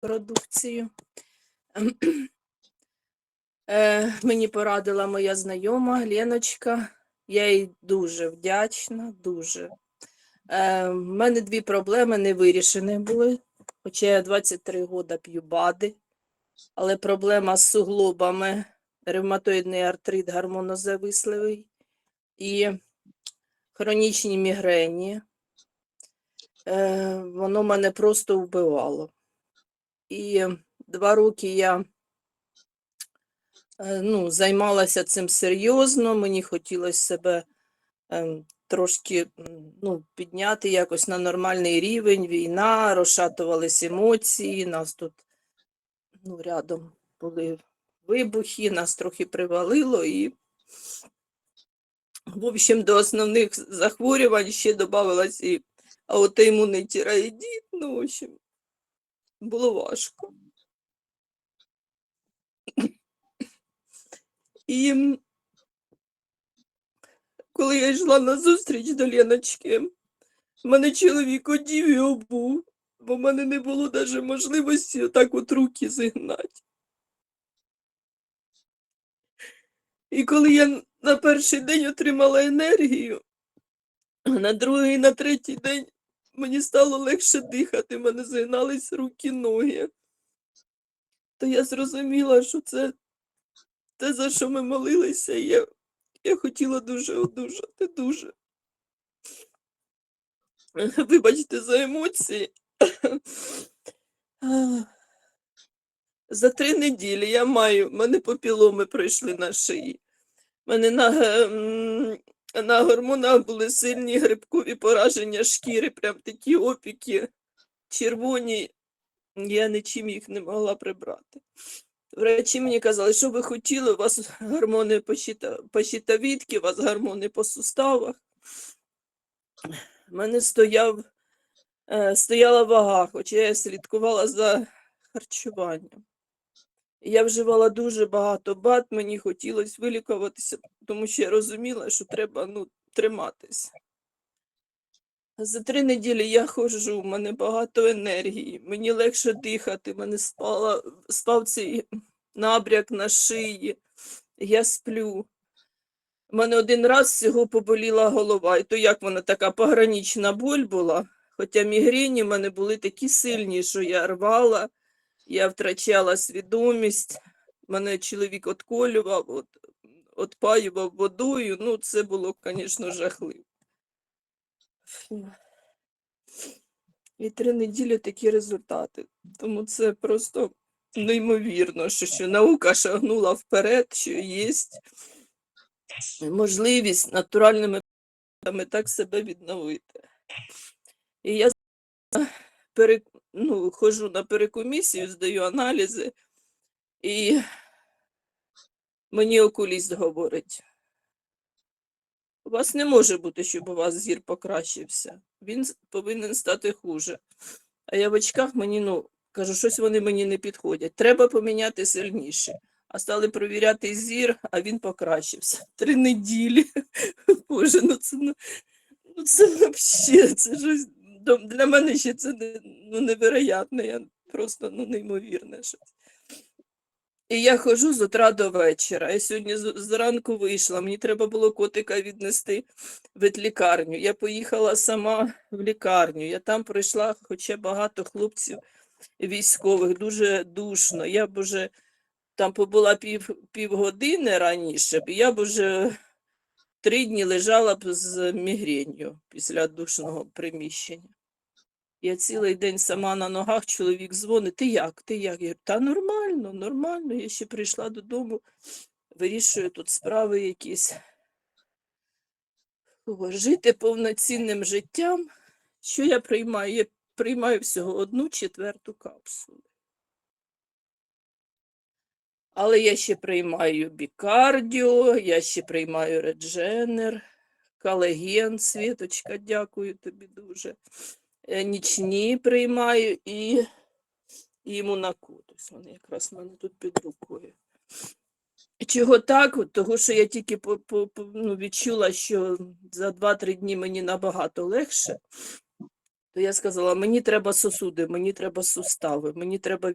продукцію. Е, Мені порадила моя знайома Леночка. Я їй дуже вдячна, дуже. Е, в мене дві проблеми не вирішені були. Хоча я 23 роки п'ю БАДи, але проблема з суглобами, ревматоїдний артрит гормонозависливий і хронічні мігрені. Е, воно мене просто вбивало. І два роки я е, ну, займалася цим серйозно, мені хотілося себе ем, трошки ну, підняти якось на нормальний рівень. Війна, розшатувались емоції, нас тут ну, рядом були вибухи, нас трохи привалило і. В общем, до основних захворювань ще додавалось і аутоімунний тироїдит, ну, в общем, було важко. І коли я йшла на зустріч до Леночки, мене чоловік одів і обув, бо в мене не було навіть можливості отак от руки зігнати. І коли я на перший день отримала енергію, на другий, на третій день мені стало легше дихати, мене згинались руки, ноги. То я зрозуміла, що це те, за що ми молилися, я, я хотіла дуже одужати, дуже. Вибачте за емоції. За три неділі я маю, в мене попіломи пройшли на шиї. Мене на, на гормонах були сильні грибкові пораження шкіри, прям такі опіки червоні. Я нічим їх не могла прибрати. Врачі мені казали, що ви хотіли, у вас гормони по щита- у вас гормони по суставах. У мене стояв, е, стояла вага, хоча я слідкувала за харчуванням. Я вживала дуже багато бат, мені хотілося вилікуватися, тому що я розуміла, що треба ну, триматися. За три неділі я ходжу, в мене багато енергії, мені легше дихати, мене спала, спав цей набряк на шиї, я сплю. У мене один раз всього поболіла голова, і то як вона така погранична боль була, хоча мігрені в мене були такі сильні, що я рвала, я втрачала свідомість, мене чоловік отколював, от, отпаював водою, ну це було, звісно, жахливо. І три неділі такі результати. Тому це просто неймовірно, що, що наука шагнула вперед, що є можливість натуральними методами так себе відновити. І я пере, ну, ходжу на перекомісію, здаю аналізи, і мені окуліст говорить, у вас не може бути, щоб у вас зір покращився. Він повинен стати хуже. А я в очках мені, ну, кажу, щось вони мені не підходять. Треба поміняти сильніше. А стали провіряти зір, а він покращився. Три неділі. Боже, ну це, ну, ну це взагалі, це щось для мене ще це ну, невероятне, я просто ну, неймовірне щось. І я ходжу з утра до вечора. Я сьогодні зранку вийшла, мені треба було котика віднести в ветлікарню. Я поїхала сама в лікарню. Я там пройшла, хоча багато хлопців військових, дуже душно. Я б уже там побула пів, півгодини раніше, б я б уже три дні лежала б з мігренью після душного приміщення. Я цілий день сама на ногах, чоловік дзвонить, ти як, ти як? Я та нормально, нормально. Я ще прийшла додому, вирішую тут справи якісь. Жити повноцінним життям. Що я приймаю? Я приймаю всього одну четверту капсулу. Але я ще приймаю бікардіо, я ще приймаю редженер, калеген, Світочка, дякую тобі дуже. Е, Нічні приймаю і, і імунаку. Тобто вони якраз в мене тут під рукою. Чого так? Того, що я тільки ну, відчула, що за 2-3 дні мені набагато легше, то я сказала, мені треба сосуди, мені треба сустави, мені треба